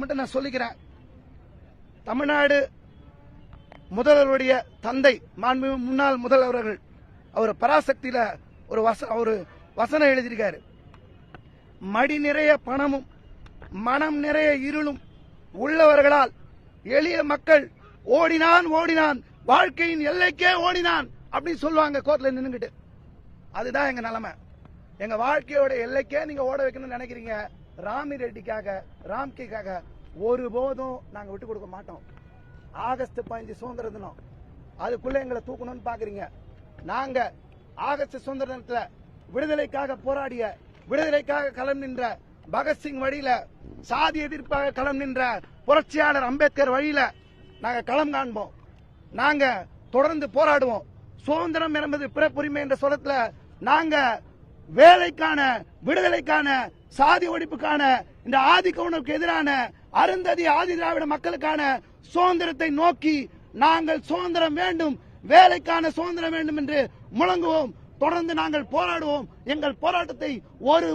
மட்டும் நான் சொல்லிக்கிறேன். தமிழ்நாடு முதல்வருடைய தந்தை மாண்பு முன்னாள் முதல்வர்கள் அவர் பராசக்தியில ஒரு வச ஒரு வசனம் எழுதியிருக்காரு. மடி நிறைய பணமும் மனம் நிறைய இருளும் உள்ளவர்களால் எளிய மக்கள் ஓடினான் ஓடினான். வாழ்க்கையின் எல்லைக்கே ஓடினான் அப்படின்னு சொல்லுவாங்க கோர்ட்ல நின்றுகிட்டு அதுதான் எங்க நிலைமை. எங்க வாழ்க்கையோட எல்லைக்கே நீங்க ஓட வைக்கணும்னு நினைக்கிறீங்க. ராமி ரெட்டிக்காக ராம்கிக்காக ஒருபோதும் நாங்க விட்டு கொடுக்க மாட்டோம். ஆகஸ்ட் பதினஞ்சு சுதந்திர தினம். அதுக்குள்ள எங்களை தூக்கணும்னு பாக்குறீங்க. நாங்க ஆகஸ்ட் சுதந்திர தினத்துல விடுதலைக்காக போராடிய விடுதலைக்காக களம் நின்ற பகத்சிங் வழியில சாதி எதிர்ப்பாக களம் நின்ற புரட்சியாளர் அம்பேத்கர் வழியில நாங்க களம் காண்போம். நாங்க தொடர்ந்து போராடுவோம். சுதந்திரம் என்பது பிறப்புரிமை என்ற சொல்லத்துல நாங்க வேலைக்கான விடுதலைக்கான சாதி ஒழிப்புக்கான இந்த ஆதிக்க எதிரான அருந்ததி ஆதி திராவிட மக்களுக்கான சுதந்திரத்தை நோக்கி நாங்கள் சுதந்திரம் வேண்டும் வேலைக்கான சுதந்திரம் வேண்டும் என்று முழங்குவோம். தொடர்ந்து நாங்கள் போராடுவோம். எங்கள் போராட்டத்தை ஒரு